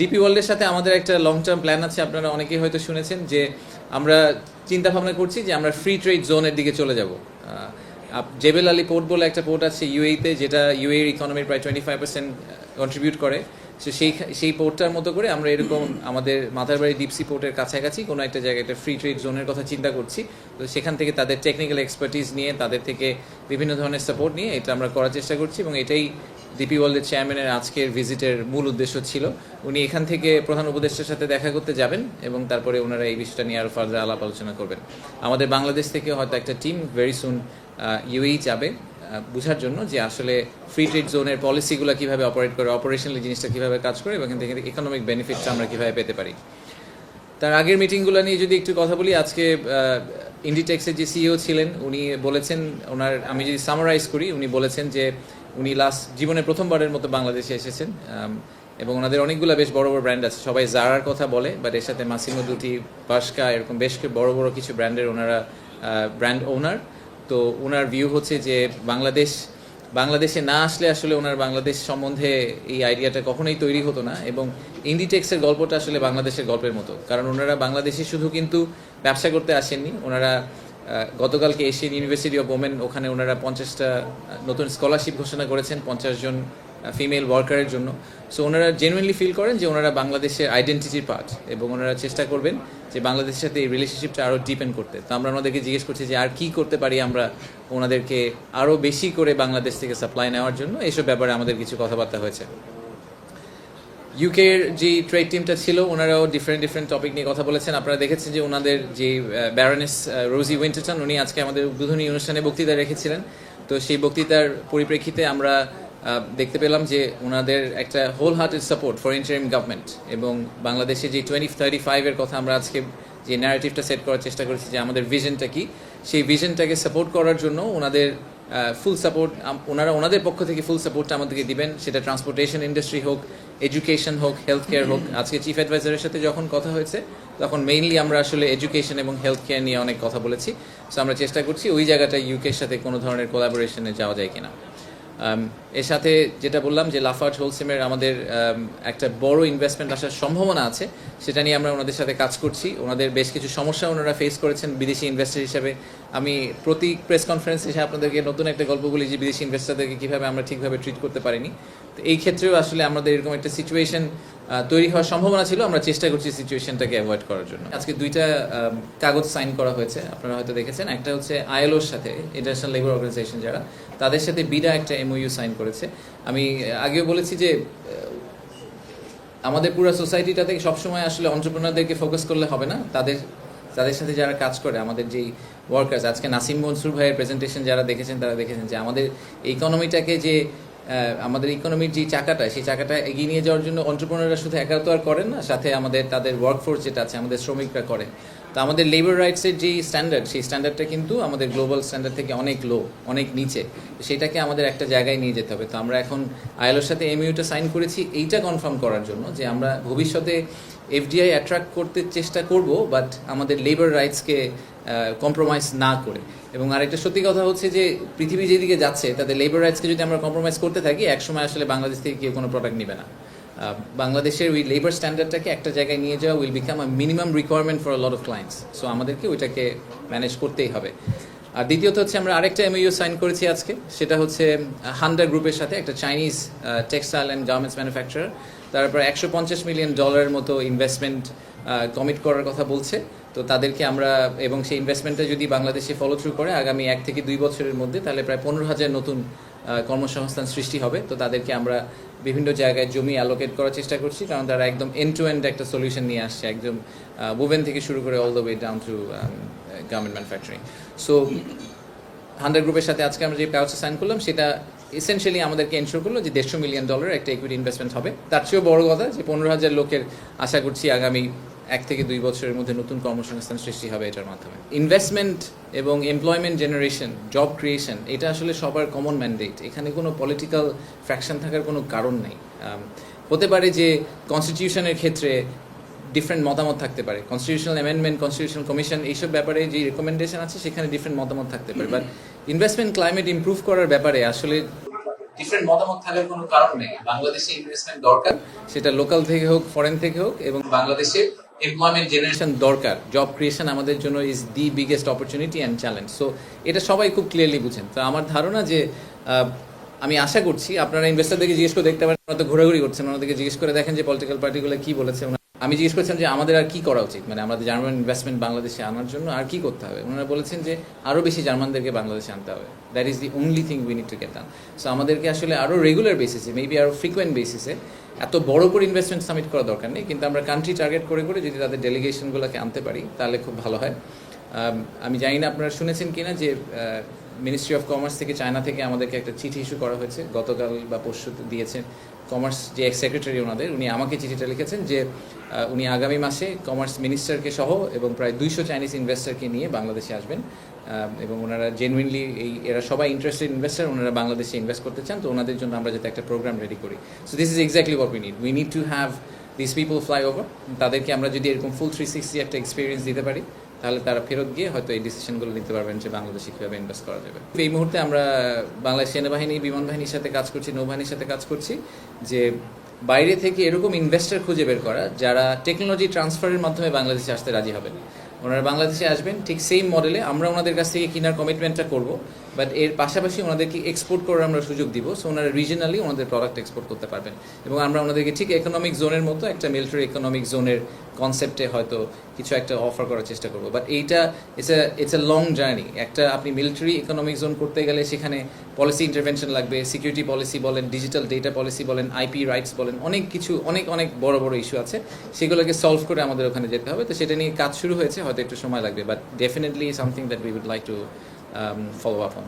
DP ওয়ার্ল্ডের সাথে আমাদের একটা লং টার্ম প্ল্যান আছে, আপনারা অনেকেই হয়তো শুনেছেন যে আমরা চিন্তা ভাবনা করছি যে আমরা ফ্রি ট্রেড জোনের দিকে চলে যাব। জেবেল আলী পোর্ট বলে একটা পোর্ট আছে ইউএইতে যেটা ইউএর ইকোনমির প্রায় টোয়েন্টি ফাইভ পার্সেন্ট কন্ট্রিবিউট করে। সো সেই সেই পোর্টটার মতো করে আমরা এরকম আমাদের মাথারবাড়ি ডিপসি পোর্টের কাছাকাছি কোনো একটা জায়গায় একটা ফ্রি ট্রেড জোনের কথা চিন্তা করছি। তো সেখান থেকে তাদের টেকনিক্যাল এক্সপার্টিস নিয়ে, তাদের থেকে বিভিন্ন ধরনের সাপোর্ট নিয়ে এটা আমরা করার চেষ্টা করছি এবং এটাই ডিপি ওয়ার্ল্ডের চেয়ারম্যানের আজকের ভিজিটের মূল উদ্দেশ্য ছিল। উনি এখান থেকে প্রধান উপদেষ্টার সাথে দেখা করতে যাবেন এবং তারপরে ওনারা এই বিষয়টা নিয়ে আরও ফার্দার আলাপ আলোচনা করবেন। আমাদের বাংলাদেশ থেকে হয়তো একটা টিম ভেরি সুন ইউএই যাবে বোঝার জন্য যে আসলে ফ্রি ট্রেড জোনের পলিসিগুলো কীভাবে অপারেট করে অপারেশনালি জিনিসটা কীভাবে কাজ করে এবং এখান থেকে ইকোনমিক বেনিফিটটা আমরা কীভাবে পেতে পারি। তার আগের মিটিংগুলো নিয়ে যদি একটু কথা বলি, আজকে ইন্ডিটেক্সের যে সিইও ছিলেন, উনি বলেছেন, ওনার, আমি যদি সামারাইজ করি, উনি বলেছেন যে উনি লাস্ট জীবনে প্রথমবারের মতো বাংলাদেশে এসেছেন এবং ওনাদের অনেকগুলো বেশ বড় বড় ব্র্যান্ড আছে। সবাই জারার কথা বলে বাট এর সাথে মাসিমো দুটি বাস্কা এরকম বেশ বড় বড় কিছু ব্র্যান্ডের ওনারা ব্র্যান্ড ওনার তো ওনার ভিউ হচ্ছে যে বাংলাদেশ বাংলাদেশে না আসলে আসলে ওনার বাংলাদেশ সম্বন্ধে এই আইডিয়াটা কখনোই তৈরি হতো না এবং ইন্ডিটেক্সের গল্পটা আসলে বাংলাদেশের গল্পের মতো। কারণ ওনারা বাংলাদেশে শুধু কিন্তু ব্যবসা করতে আসেননি। ওনারা গতকালকে এশিয়ান ইউনিভার্সিটি অফ ওমেন ওখানে ওনারা পঞ্চাশটা নতুন স্কলারশিপ ঘোষণা করেছেন, পঞ্চাশ জন ফিমেল ওয়ার্কারের জন্য। সো ওনারা জেনুইনলি ফিল করেন যে ওনারা বাংলাদেশের আইডেন্টিটির পার্ট এবং ওনারা চেষ্টা করবেন যে বাংলাদেশের সাথে এই রিলেশনশিপটা আরও ডিপেন্ড করতে। তো আমরা ওনাদেরকে জিজ্ঞেস করছি যে, আর কি করতে পারি আমরা ওনাদেরকে আরও বেশি করে বাংলাদেশ থেকে সাপ্লাই নেওয়ার জন্য? এইসব ব্যাপারে আমাদের কিছু কথাবার্তা হয়েছে। ইউকের যে ট্রেড টিমটা ছিল, ওনারাও ডিফারেন্ট ডিফারেন্ট টপিক নিয়ে কথা বলেছেন। আপনারা দেখেছেন যে ওনাদের যে ব্যারনেস রোজি উইন্টারটন উনি আজকে আমাদের উদ্বোধনী অনুষ্ঠানে বক্তৃতা রেখেছিলেন। তো সেই বক্তৃতার পরিপ্রেক্ষিতে আমরা দেখতে পেলাম যে ওনাদের একটা whole hearted support for interim government এবং বাংলাদেশে যে টোয়েন্টি থার্টি ফাইভের কথা আমরা আজকে যে ন্যারেটিভটা সেট করার চেষ্টা করেছি যে আমাদের ভিশনটা কি, সেই ভিশনটাকে সাপোর্ট করার জন্য ওনাদের ফুল সাপোর্ট ওনারা ওনাদের পক্ষ থেকে ফুল সাপোর্টটা আমাদেরকে দিবেন। সেটা ট্রান্সপোর্টেশন ইন্ডাস্ট্রি হোক এডুকেশন হোক হেলথ কেয়ার হোক। আজকে চিফ অ্যাডভাইজারের সাথে যখন কথা হয়েছে, তখন মেইনলি আমরা আসলে এডুকেশন এবং হেলথ কেয়ার নিয়ে অনেক কথা বলেছি। সো আমরা চেষ্টা করছি ওই জায়গাটা ইউকের সাথে কোনো ধরনের কোলাবোরেশনে যাওয়া যায় কিনা। এর সাথে যেটা বললাম যে লাফার্ট হোলসেমের আমাদের um, একটা বড় ইনভেস্টমেন্ট আসার সম্ভাবনা আছে সেটা নিয়ে আমরা ওনাদের সাথে কাজ করছি। ওনাদের বেশ কিছু সমস্যা ওনারা ফেস করেছেন বিদেশি ইনভেস্টার হিসাবে। আমি প্রতি প্রেস কনফারেন্স এসে আপনাদেরকে নতুন একটা গল্প বলি যে বিদেশি ইনভেস্টারদেরকে কীভাবে আমরা ঠিকভাবে ট্রিট করতে পারিনি। তো এই ক্ষেত্রেও আসলে আমাদের এরকম একটা সিচুয়েশন তৈরি হওয়ার সম্ভাবনা ছিল, আমরা চেষ্টা করছি সিচুয়েশনটাকে অ্যাভয়েড করার জন্য। আজকে দুইটা কাগজ সাইন করা হয়েছে, আপনারা হয়তো দেখেছেন। একটা হচ্ছে আইএলওর সাথে ইন্টারন্যাশনাল লেবার অর্গানাইজেশন যারা, তাদের সাথে বিডা একটা এমওইউ সাইন করেছে। আমি আগেও বলেছি যে আমাদের পুরো সোসাইটিটা থেকে সবসময় আসলে অন্টারপ্রেনারদেরকে ফোকাস করলে হবে না। তাদের তাদের সাথে যারা কাজ করে, আমাদের যেই ওয়ার্কার্স আজকে নাসিম মনসুর ভাইয়ের প্রেজেন্টেশন যারা দেখেছেন, তারা দেখেছেন যে আমাদের ইকোনমিটাকে যে আমাদের ইকোনমির যে চাকাটা, সেই চাকাটা এগিয়ে নিয়ে যাওয়ার জন্য অন্টারপ্রনাররা শুধু একা তো আর করেন না, সাথে আমাদের, তাদের ওয়ার্কফোর্স যেটা আছে, আমাদের শ্রমিকরা করে। তো আমাদের লেবার রাইটসের যে স্ট্যান্ডার্ড সেই স্ট্যান্ডার্ডটা কিন্তু আমাদের গ্লোবাল স্ট্যান্ডার্ড থেকে অনেক লো অনেক নিচে। সেটাকে আমাদের একটা জায়গায় নিয়ে যেতে হবে। তো আমরা এখন আইএলওর সাথে এমইউটা সাইন করেছি, এইটা কনফার্ম করার জন্য যে আমরা ভবিষ্যতে এফডিআই অ্যাট্রাক্ট করতে চেষ্টা করব বাট আমাদের লেবার রাইটসকে কম্প্রোমাইজ না করে। এবং আরেকটা সত্যি কথা হচ্ছে যে পৃথিবী যেদিকে যাচ্ছে তাদের লেবার রাইটসকে যদি আমরা কম্প্রোমাইজ করতে থাকি, একসময় আসলে বাংলাদেশ থেকে কেউ কোনো প্রোডাক্ট নেবে না। বাংলাদেশের ওই লেবার স্ট্যান্ডার্ডটাকে একটা জায়গায় নিয়ে যাওয়া will become a minimum requirement for lot of clients so আমাদেরকে ওইটাকে ম্যানেজ করতেই হবে। আর দ্বিতীয়ত হচ্ছে আমরা আরেকটা এমইউ সাইন করেছি আজকে। সেটা হচ্ছে হান্ডা গ্রুপের সাথে একটা Chinese textile and garments manufacturer তারপর একশো পঞ্চাশ মিলিয়ন ডলারের মতো ইনভেস্টমেন্ট কমিট করার কথা বলছে। তো তাদেরকে আমরা, এবং সেই ইনভেস্টমেন্টটা যদি বাংলাদেশে ফলো থ্রু করে, আগামী এক থেকে দুই বছরের মধ্যে তাহলে প্রায় পনেরো হাজার নতুন কর্মসংস্থান সৃষ্টি হবে, তো তাদেরকে আমরা বিভিন্ন জায়গায় জমি অ্যালোকেট করার চেষ্টা করছি, কারণ তারা একদম এন্ড টু এন্ড একটা সলিউশন নিয়ে আসছে, একদম বুভেন থেকে শুরু করে all the way down to garment manufacturing so hundred গ্রুপের সাথে আজকে আমরা যে কাগজটা সাইন করলাম, সেটা এসেনশিয়ালি আমাদেরকে এনশোর করল যে দেড়শো মিলিয়ন ডলার একটা ইকুইটি ইনভেস্টমেন্ট হবে। তার চেয়েও বড় কথা যে পনেরো হাজার লোকের আশা করছি আগামী এক থেকে দুই বছরের মধ্যে নতুন কর্মসংস্থান সৃষ্টি হবে এটার মাধ্যমে। ইনভেস্টমেন্ট এবং এমপ্লয়মেন্ট জেনারেশন জব ক্রিয়েশন এটা আসলে সবার কমন ম্যান্ডেট এখানে কোনো পলিটিক্যাল ফ্র্যাকশন থাকার কোনো কারণ নেই। হতে পারে যে কনস্টিটিউশনের ক্ষেত্রে ডিফারেন্ট মতামত থাকতে পারে। কনস্টিটিউশনাল অ্যামেন্ডমেন্ট কনস্টিটিউশনাল কমিশন এইসব ব্যাপারে যে রেকমেন্ডেশন আছে, সেখানে ডিফারেন্ট মতামত থাকতে পারে। বাট ইনভেস্টমেন্ট ক্লাইমেট ইমপ্রুভ করার ব্যাপারে আসলে ডিফারেন্ট মতামত থাকার কোনো কারণ নেই। বাংলাদেশে ইনভেস্টমেন্ট দরকার। সেটা লোকাল থেকে হোক ফরেন থেকে হোক এবং বাংলাদেশে এমপ্লয়মেন্ট জেনারেশন দরকার জব ক্রিয়েশন আমাদের জন্য is the biggest opportunity and challenge so এটা সবাই খুব ক্লিয়ারলি বুঝেন। তো আমার ধারণা যে আমি আশা করছি আপনারা ইনভেস্টারদেরকে জিজ্ঞেস করে দেখতে পারেন, ওনারা তো ঘোরাঘুরি করছেন, ওনাদেরকে জিজ্ঞেস করে দেখেন যে পলিটিক্যাল পার্টিগুলো কি বলেছে। আমি জিজ্ঞেস করছিলাম যে আমাদের আর কি করা উচিত? মানে আমাদের জার্মান ইনভেস্টমেন্ট বাংলাদেশে আনার জন্য আর কি করতে হবে? ওনারা বলেছেন যে আরও বেশি জার্মানদেরকে বাংলাদেশে আনতে হবে। That is the only thing we need to get done so আমাদেরকে আসলে আরও রেগুলার বেসিসে মেবি আরও ফ্রিকোয়েন্ট বেসিসে এত বড় করে ইনভেস্টমেন্ট সামিট করা দরকার নেই, কিন্তু আমরা কান্ট্রি টার্গেট করে করে যদি তাদের ডেলিগেশনগুলোকে আনতে পারি, তাহলে খুব ভালো হয়। আমি জানি না আপনারা শুনেছেন কিনা যে মিনিস্ট্রি অফ কমার্স থেকে চায়না থেকে আমাদেরকে একটা চিঠি ইস্যু করা হয়েছে। গতকাল বা পরশু দিয়েছেন কমার্স যে এক্স সেক্রেটারি ওনাদের, উনি আমাকে চিঠিটা লিখেছেন যে উনি আগামী মাসে কমার্স মিনিস্টারকে সহ এবং প্রায় দুইশো চাইনিজ ইনভেস্টারকে নিয়ে বাংলাদেশে আসবেন। এবং ওনারা জেনুইনলি এই, এরা সবাই ইন্টারেস্টেড ইনভেস্টার ওনারা বাংলাদেশে ইনভেস্ট করতে চান, তো ওনাদের জন্য আমরা যাতে একটা প্রোগ্রাম রেডি করি। So this is exactly what we need we need to have this people fly over তাদেরকে আমরা যদি এরকম ফুল থ্রি সিক্সটি একটা এক্সপিরিয়েন্স দিতে পারি, তাহলে তারা ফেরত গিয়ে হয়তো এই ডিসিশনগুলো নিতে পারবেন যে বাংলাদেশে কীভাবে ইনভেস্ট করা যাবে। এই মুহূর্তে আমরা বাংলাদেশ সেনাবাহিনী, বিমান বাহিনীর সাথে কাজ করছি, নৌবাহিনীর সাথে কাজ করছি, যে বাইরে থেকে এরকম ইনভেস্টর খুঁজে বের করা যারা টেকনোলজি ট্রান্সফারের মাধ্যমে বাংলাদেশে আসতে রাজি হবেন। ওনারা বাংলাদেশে আসবেন, ঠিক সেম মডেলে আমরা ওনাদের কাছ থেকে কেনার কমিটমেন্টটা করব বাট এর পাশাপাশি ওনাদেরকে এক্সপোর্ট করার আমরা সুযোগ দিব সো ওনারা রিজনালি ওনাদের প্রোডাক্ট এক্সপোর্ট করতে পারবেন। এবং আমরা ওনাদেরকে ঠিক ইকোনমিক জোনের মতো একটা মিলিটারি ইকোনমিক জোনের কনসেপ্টে হয়তো কিছু একটা অফার করার চেষ্টা করব। বাট এইটা it's a it's a long journey একটা আপনি মিলিটারি ইকোনমিক জোন করতে গেলে সেখানে পলিসি ইন্টারভেনশন লাগবে সিকিউরিটি পলিসি বলেন ডিজিটাল ডেটা পলিসি বলেন আইপি রাইটস বলেন, অনেক কিছু, অনেক অনেক বড় বড় ইস্যু আছে। সেগুলোকে সলভ করে আমাদের ওখানে যেতে হবে। তো সেটা নিয়ে কাজ শুরু হয়েছে হয়তো একটু সময় লাগবে but definitely something that we would like to follow up on